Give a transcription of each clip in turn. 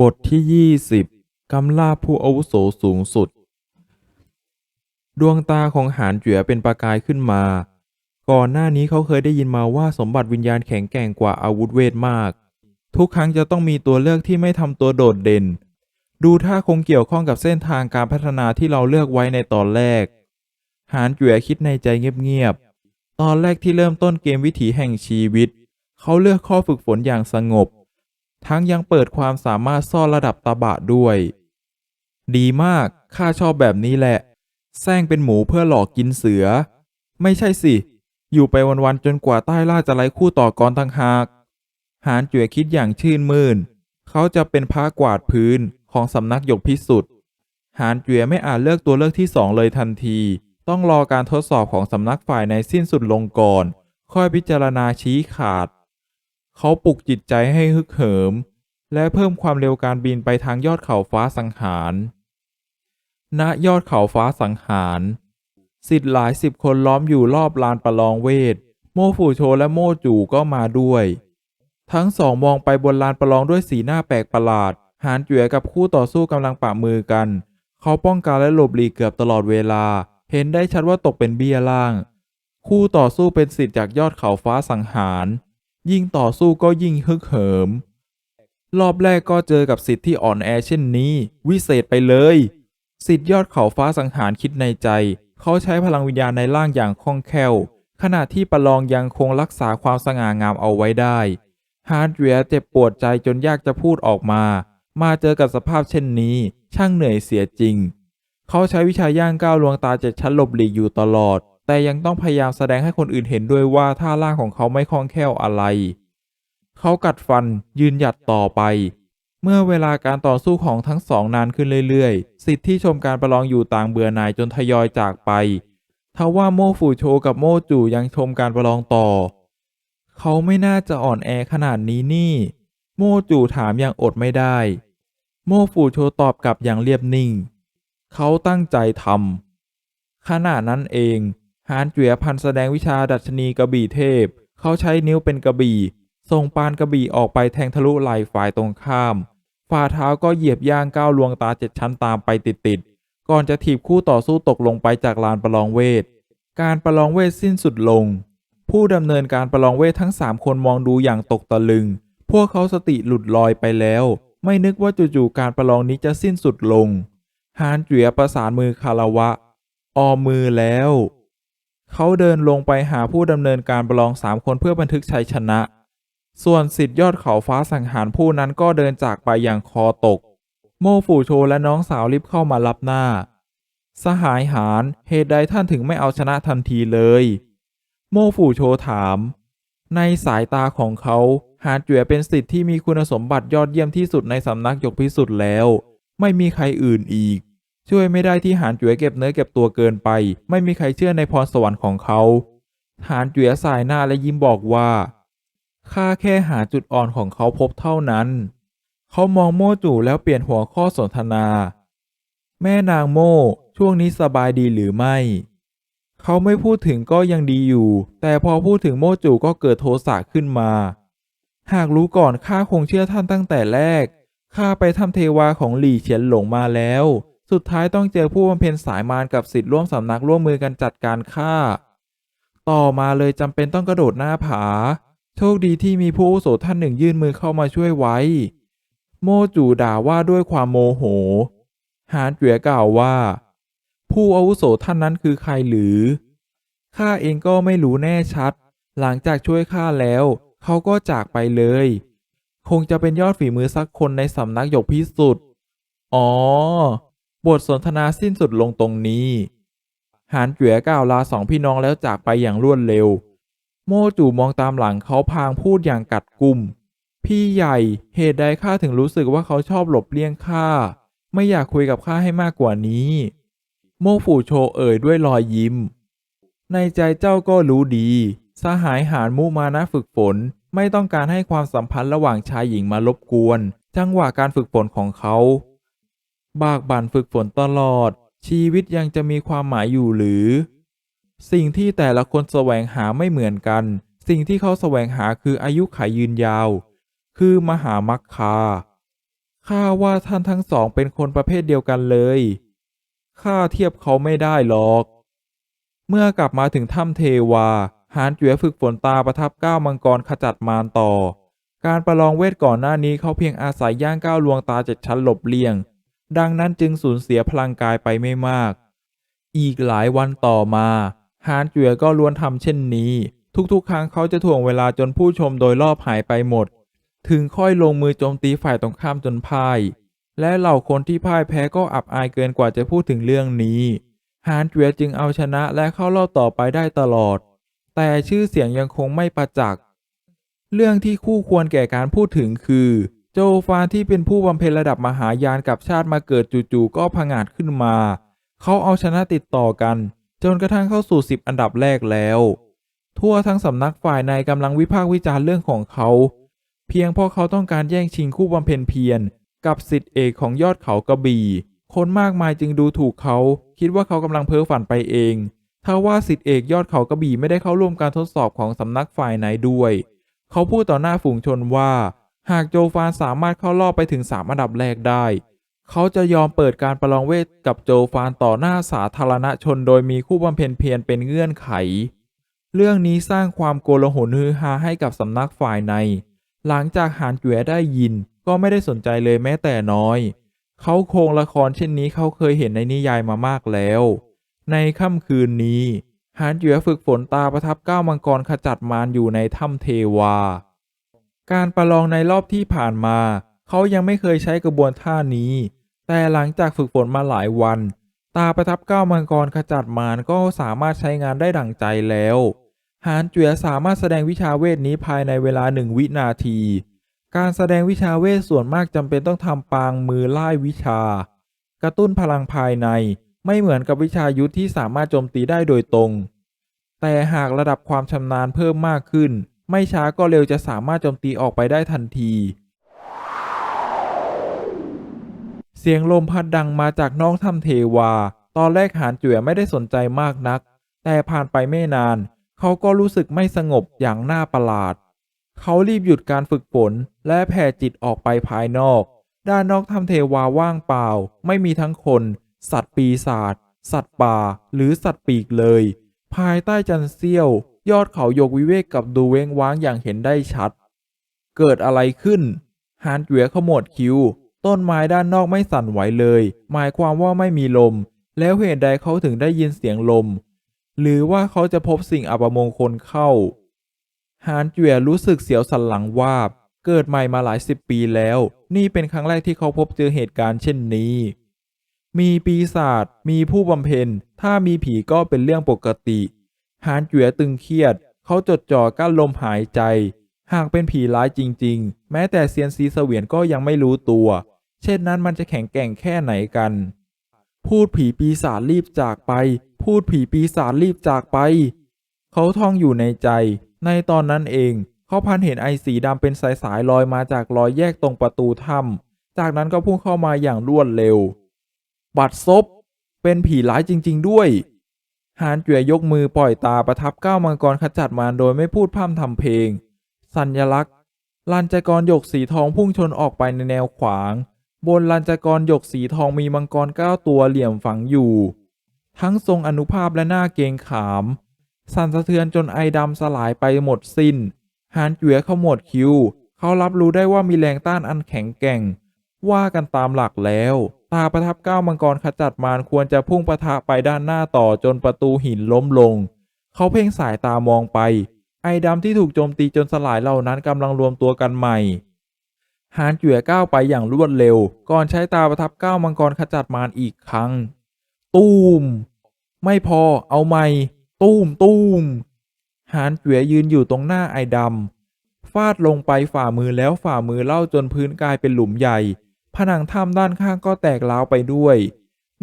บทที่20กำลาผู้อาวุโสสูงสุด ดวงตาของหานเจ๋อเป็นประกายขึ้นมา ก่อนหน้านี้เขาเคยได้ยินมาว่าสมบัติวิญญาณแข็งแกร่งกว่าอาวุธเวทมาก ทุกครั้งจะต้องมีตัวเลือกที่ไม่ทำตัวโดดเด่น ดูท่าคงเกี่ยวข้องกับเส้นทางการพัฒนาที่เราเลือกไว้ในตอนแรก หานเจ๋อคิดในใจเงียบๆตอนแรกที่เริ่มต้นเกมวิถีแห่งชีวิต เขาเลือกข้อฝึกฝนอย่างสงบ ทั้งยังเปิดความสามารถซ่อนระดับตาบะด้วย ดีมาก ข้าชอบแบบนี้แหละ แซงเป็นหมูเพื่อหลอกกินเสือ ไม่ใช่สิ อยู่ไปวันๆจนกว่าใต้ล่าจะไล่คู่ต่อกรทั้งหาก หานจ่วยคิดอย่างชื่นมื่น เขาจะเป็นพระกวาดพื้นของสำนักหยกพิสุทธิ์หานจ่วยไม่อาจเลือกตัวเลือกที่สองเลยทันที ต้องรอการทดสอบของสำนักฝ่ายในสิ้นสุดลงก่อน ค่อยพิจารณาชี้ขาด เขาปลุกจิตใจให้ฮึกเหิม และเพิ่มความเร็วการบินไปทางยอดเขาฟ้าสังหาร ณ ยอดเขาฟ้าสังหารสิทธิ์หลายสิบคนล้อมอยู่รอบลานประลองเวท โมฟูโชและโมจู่ก็มาด้วย ทั้งสองมองไปบนลานประลองด้วยสีหน้าแปลกประหลาด หานเจ๋อกับคู่ต่อสู้กำลังปะมือกัน เขาป้องกันและหลบหลีกเกือบตลอดเวลา เห็นได้ชัดว่าตกเป็นเบี้ยล่าง คู่ต่อสู้เป็นสิทธิ์จากยอดเขาฟ้าสังหาร ยิ่งต่อสู้ก็ยิ่งฮึกเหิม รอบแรกก็เจอกับสิทธิ์ที่อ่อนแอเช่นนี้ วิเศษไปเลย สิทธิ์ยอดเขาฟ้าสังหารคิดในใจ เขาใช้พลังวิญญาณในร่างอย่างคล่องแคล่ว ขณะที่ประลองยังคงรักษาความสง่างามเอาไว้ได้ ฮาร์ดเวียเจ็บปวดใจจนยากจะพูดออกมา มาเจอกับสภาพเช่นนี้ ช่างเหนื่อยเสียจริง เขาใช้วิชาย่างก้าวลวงตาเจ็ดชั้นหลบหลีกอยู่ตลอด แต่ยังต้องพยายามแสดงให้คนอื่นเห็นด้วยว่าท่าล่างของเขาไม่คล่องแคล่วอะไร เขากัดฟันยืนหยัดต่อไป เมื่อเวลาการต่อสู้ของทั้งสองนานขึ้นเรื่อยๆ สิทธิ์ที่ชมการประลองอยู่ต่างเบื่อหน่ายจนทยอยจากไปทว่าโมฟูโชกับโมจู่ยังชมการประลองต่อ เขาไม่น่าจะอ่อนแอขนาดนี้นี่ โมจู่ถามอย่างอดไม่ได้ โมฟูโชตอบกลับอย่างเรียบนิ่ง เขาตั้งใจทำขณะนั้นเอง ฮานเจ๋อพันแสดงวิชาดัชนีกระบี่เทพ เขาใช้นิ้วเป็นกระบี่ส่งปานกระบี่ออกไปแทงทะลุไหล่ฝ่ายตรงข้าม ฝ่าเท้าก็เหยียบย่างก้าวลวงตาเจ็ดชั้นตามไปติดๆ ก่อนจะถีบคู่ต่อสู้ตกลงไปจากลานประลองเวท การประลองเวทสิ้นสุดลง ผู้ดำเนินการประลองเวททั้งสามคนมองดูอย่างตกตะลึง พวกเขาสติหลุดลอยไปแล้ว ไม่นึกว่าจู่ๆการประลองนี้จะสิ้นสุดลง ฮานเจ๋อประสานมือคารวะ ออมมือแล้ว เขาเดินลงไปหาผู้ดำเนินการประลองสามคนเพื่อบันทึกชัยชนะ ส่วนสิทธิ์ยอดเขาฟ้าสังหารผู้นั้นก็เดินจากไปอย่างคอตก โมฟูโชและน้องสาวรีบเข้ามารับหน้า สหายหารเหตุใดท่านถึงไม่เอาชนะทันทีเลย โมฟูโชถาม ในสายตาของเขาหานเจ๋อเป็นสิทธิ์ที่มีคุณสมบัติยอดเยี่ยมที่สุดในสำนักหยกพิสุทธิ์แล้ว ไม่มีใครอื่นอีก ช่วยไม่ได้ที่หานจุ๋ยเก็บเนื้อเก็บตัวเกินไป ไม่มีใครเชื่อในพรสวรรค์ของเขา หานจุ๋ยสายหน้าและยิ้มบอกว่าข้าแค่หาจุดอ่อนของเขาพบเท่านั้น เขามองโม่จู่แล้วเปลี่ยนหัวข้อสนทนา แม่นางโม่ช่วงนี้สบายดีหรือไม่ เขาไม่พูดถึงก็ยังดีอยู่ แต่พอพูดถึงโม่จู่ก็เกิดโทสะขึ้นมา หากรู้ก่อนข้าคงเชื่อท่านตั้งแต่แรกข้าไปทำเทวาของหลี่เฉียนหลงมาแล้ว สุดท้ายต้องเจอผู้บำเพ็ญสายมารกับสิทธิ์ร่วมสำนักร่วมมือกันจัดการฆ่า ต่อมาเลยจำเป็นต้องกระโดดหน้าผา โชคดีที่มีผู้อาวุโสท่านหนึ่งยื่นมือเข้ามาช่วยไว้ โมจู่ด่าว่าด้วยความโมโห หานเจ๋อกล่าวว่า ผู้อาวุโสท่านนั้นคือใครหรือข้าเองก็ไม่รู้แน่ชัด หลังจากช่วยข้าแล้ว เขาก็จากไปเลย คงจะเป็นยอดฝีมือสักคนในสำนักหยกพิสุทธิ์อ๋อ บทสนทนาสิ้นสุดลงตรงนี้ หานเจ๋อกล่าวลาสองพี่น้องแล้วจากไปอย่างรวดเร็ว โมจู่มองตามหลังเขาพางพูดอย่างกัดกุม พี่ใหญ่เหตุใดข้าถึงรู้สึกว่าเขาชอบหลบเลี่ยงข้า ไม่อยากคุยกับข้าให้มากกว่านี้ โมฝูโชเอ่ยด้วยรอยยิ้ม ในใจเจ้าก็รู้ดี สหายหารมุมานะฝึกฝนไม่ต้องการให้ความสัมพันธ์ระหว่างชายหญิงมารบกวน จังหวะการฝึกฝนของเขา บากบั่นฝึกฝนตลอด ชีวิตยังจะมีความหมายอยู่หรือ สิ่งที่แต่ละคนแสวงหาไม่เหมือนกัน สิ่งที่เขาแสวงหาคืออายุขัยยืนยาว คือมหามัคคาข้าว่าท่านทั้งสองเป็นคนประเภทเดียวกันเลยข้าเทียบเขาไม่ได้หรอก เมื่อกลับมาถึงถ้ำเทวา หานเจ๋อฝึกฝนตาประทับก้าวมังกรขจัดมารต่อ การประลองเวทก่อนหน้านี้เขาเพียงอาศัยย่างก้าวลวงตาเจ็ดชั้นหลบเลี่ยง ดังนั้นจึงสูญเสียพลังกายไปไม่มาก อีกหลายวันต่อมาหานเจ๋อก็ล้วนทำเช่นนี้ ทุกๆ ครั้งเขาจะถ่วงเวลาจนผู้ชมโดยรอบหายไปหมด ถึงค่อยลงมือโจมตีฝ่ายตรงข้ามจนพ่าย และเหล่าคนที่พ่ายแพ้ก็อับอายเกินกว่าจะพูดถึงเรื่องนี้ฮานเจียจึงเอาชนะและเข้ารอบต่อไปได้ตลอด แต่ชื่อเสียงยังคงไม่ประจักษ์เรื่องที่คู่ควรแก่การพูดถึงคือ โจฟานที่เป็นผู้บำเพ็ญระดับมหายานกับชาติมาเกิดจู่ๆก็ผงาดขึ้นมา เขาเอาชนะติดต่อกัน จนกระทั่งเข้าสู่สิบอันดับแรกแล้ว ทั่วทั้งสำนักฝ่ายในกำลังวิพากษ์วิจารณ์เรื่องของเขา เพียงเพราะเขาต้องการแย่งชิงคู่บำเพ็ญเพียรกับสิทธิเอกของยอดเขากระบี่ คนมากมายจึงดูถูกเขา คิดว่าเขากำลังเพ้อฝันไปเองถ้าว่าสิทธิเอกยอดเขากระบี่ไม่ได้เข้าร่วมการทดสอบของสำนักฝ่ายไหนด้วย เขาพูดต่อหน้าฝูงชนว่า หากโจฟานสามารถเข้ารอบไปถึงสามอันดับแรกได้ เขาจะยอมเปิดการประลองเวทกับโจฟานต่อหน้าสาธารณชนโดยมีคู่บำเพ็ญเพียรเป็นเงื่อนไข เรื่องนี้สร้างความโกลาหลฮือฮาให้กับสำนักฝ่ายใน หลังจากหานเจ๋อได้ยินก็ไม่ได้สนใจเลยแม้แต่น้อย เขาโครงละครเช่นนี้เขาเคยเห็นในนิยายมามากแล้ว ในค่ำคืนนี้หานเจ๋อฝึกฝนตาประทับก้าวมังกรขจัดมารอยู่ในถ้ำเทวา การประลองในรอบที่ผ่านมา เขายังไม่เคยใช้กระบวนท่านี้ แต่หลังจากฝึกฝนมาหลายวัน ตาประทับก้าวมังกรขจัดมารก็สามารถใช้งานได้ดั่งใจแล้ว หานเจ๋อสามารถแสดงวิชาเวทนี้ภายในเวลาหนึ่งวินาที การแสดงวิชาเวทส่วนมากจำเป็นต้องทำปางมือไล่วิชา กระตุ้นพลังภายในไม่เหมือนกับวิชายุทธที่สามารถโจมตีได้โดยตรง แต่หากระดับความชำนาญเพิ่มมากขึ้น ไม่ช้าก็เร็วจะสามารถโจมตีออกไปได้ทันที เสียงลมพัดดังมาจากน้อกถ้ำเทวา ตอนแรกหานเจ๋อไม่ได้สนใจมากนัก แต่ผ่านไปไม่นาน เขาก็รู้สึกไม่สงบอย่างน่าประหลาด เขารีบหยุดการฝึกฝนและแผ่จิตออกไปภายนอก ด้านนอกถ้ำเทวาว่างเปล่า ไม่มีทั้งคน สัตว์ปีศาจสัตว์ป่า หรือสัตว์ปีกเลย ภายใต้จันเซียว ยอดเขาโยกวิเวกกับดูเว้งว้างอย่างเห็นได้ชัด เกิดอะไรขึ้น ฮานเจ๋อขมวดคิ้ว ต้นไม้ด้านนอกไม่สั่นไหวเลย หมายความว่าไม่มีลม แล้วเหตุใดเขาถึงได้ยินเสียงลม หรือว่าเขาจะพบสิ่งอัปมงคลเข้า ฮานเจ๋อรู้สึกเสียวสันหลังวาบ เกิดใหม่มาหลายสิบปีแล้ว นี่เป็นครั้งแรกที่เขาพบเจอเหตุการณ์เช่นนี้ มีปีศาจ มีผู้บำเพ็ญ ถ้ามีผีก็เป็นเรื่องปกติ ฮานเจ๋อตึงเครียด เขาจดจ่อกั้นลมหายใจ หากเป็นผีร้ายจริง ๆ แม้แต่เซียนซีเสวียนก็ยังไม่รู้ตัว เช่นนั้นมันจะแข็งแกร่งแค่ไหนกัน พูดผีปีศาจรีบจากไป พูดผีปีศาจรีบจากไป เขาท่องอยู่ในใจ ในตอนนั้นเอง เขาพันเห็นไอสีดำเป็นสายสายลอยมาจากรอยแยกตรงประตูถ้ำจากนั้นก็พุ่งเข้ามาอย่างรวดเร็ว บัดซบเป็นผีร้ายจริง ๆ ด้วย ฮานเจ๋อยกมือปล่อยตาประทับก้าวมังกรขจัดมารโดยไม่พูดพร่ำทำเพลง สัญลักษณ์ลันจกรหยกสีทองพุ่งชนออกไปในแนวขวาง บนลันจกรหยกสีทองมีมังกรเก้าตัวเหลี่ยมฝังอยู่ ทั้งทรงอนุภาพและหน้าเกงขาม สั่นสะเทือนจนไอดำสลายไปหมดสิน้นหานเจ๋อขมวดคิ้ว เขารับรู้ได้ว่ามีแรงต้านอันแข็งแกร่ง ว่ากันตามหลักแล้ว ตาประทับก้าวมังกรขจัดมารควรจะพุ่งประทะไปด้านหน้าต่อจนประตูหินล้มลง เขาเพ่งสายตามองไป ไอดำที่ถูกโจมตีจนสลายเหล่านั้นกำลังรวมตัวกันใหม่หานเจ๋อก้าวไปอย่างรวดเร็ว ก่อนใช้ตาประทับก้าวมังกรขจัดมารอีกครั้ง ตูม ไม่พอเอาใหม่ ตูมตูมหานเจ๋อยืนอยู่ตรงหน้าไอดำฟาดลงไปฝ่ามือแล้วฝ่ามือเล่าจนพื้นกลายเป็นหลุมใหญ่ ผนังถ้ำด้านข้างก็แตกร้าวไปด้วย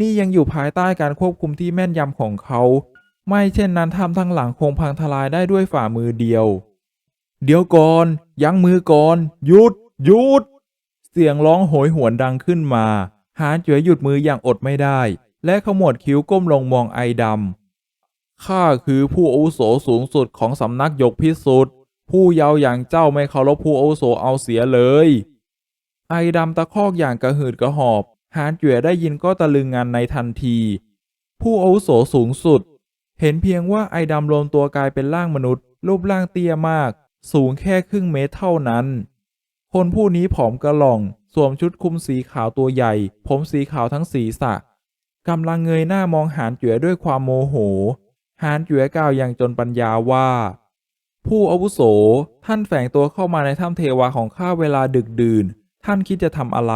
นี่ยังอยู่ภายใต้การควบคุมที่แม่นยำของเขา ไม่เช่นนั้นถ้ำทั้งหลังคงพังทลายได้ด้วยฝ่ามือเดียว เดี๋ยวก่อน ยั้งมือก่อนหยุดหยุด เสียงร้องโหยหวนดังขึ้นมา หานเจ๋อหยุดมืออย่างอดไม่ได้ และขมวดคิ้วก้มลงมองไอดำข้าคือผู้อาวุโสสูงสุดของสำนักยกพิสุทธิ์ผู้เยาว์อย่างเจ้าไม่เคารพผู้อาวุโสเอาเสียเลย ไอดำตะคอกอย่างกระหืดกระหอบ หานเจ๋ยได้ยินก็ตะลึงงานในทันที ผู้อาวุโสสูงสุด เห็นเพียงว่าไอดำรวมตัวกลายเป็นร่างมนุษย์ รูปร่างเตี้ยมาก สูงแค่ครึ่งเมตรเท่านั้น คนผู้นี้ผอมกระหล่อง สวมชุดคลุมสีขาวตัวใหญ่ ผมสีขาวทั้งศีรษะกำลังเงยหน้ามองหานเจ๋ยด้วยความโมโห หานเจ๋ยกล่าวอย่างจนปัญญาว่า ผู้อาวุโส ท่านแฝงตัวเข้ามาในถ้ำเทวาของข้าเวลาดึกดื่น ท่านคิดจะทำอะไร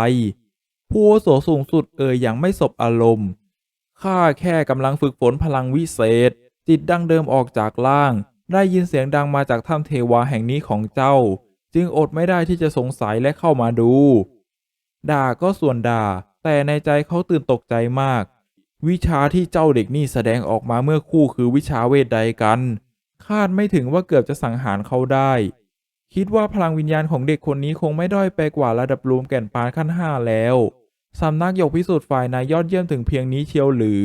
ผู้โสสูงสุดเอ่ยอย่างไม่สบอารมณ์ข้าแค่กำลังฝึกฝนพลังวิเศษ จิตดังเดิมออกจากล่าง ได้ยินเสียงดังมาจากถ้ำเทวาแห่งนี้ของเจ้า จึงอดไม่ได้ที่จะสงสัยและเข้ามาดู ด่าก็ส่วนด่า แต่ในใจเขาตื่นตกใจมาก วิชาที่เจ้าเด็กนี่แสดงออกมาเมื่อคู่คือวิชาเวทใดกัน คาดไม่ถึงว่าเกือบจะสังหารเขาได้ คิดว่าพลังวิญญาณของเด็กคนนี้คงไม่ด้อยไปกว่าระดับรูมแก่นปานขั้นห้าแล้ว สำนักหยกพิสูจน์ฝ่ายนายยอดเยี่ยมถึงเพียงนี้เชียวหรือ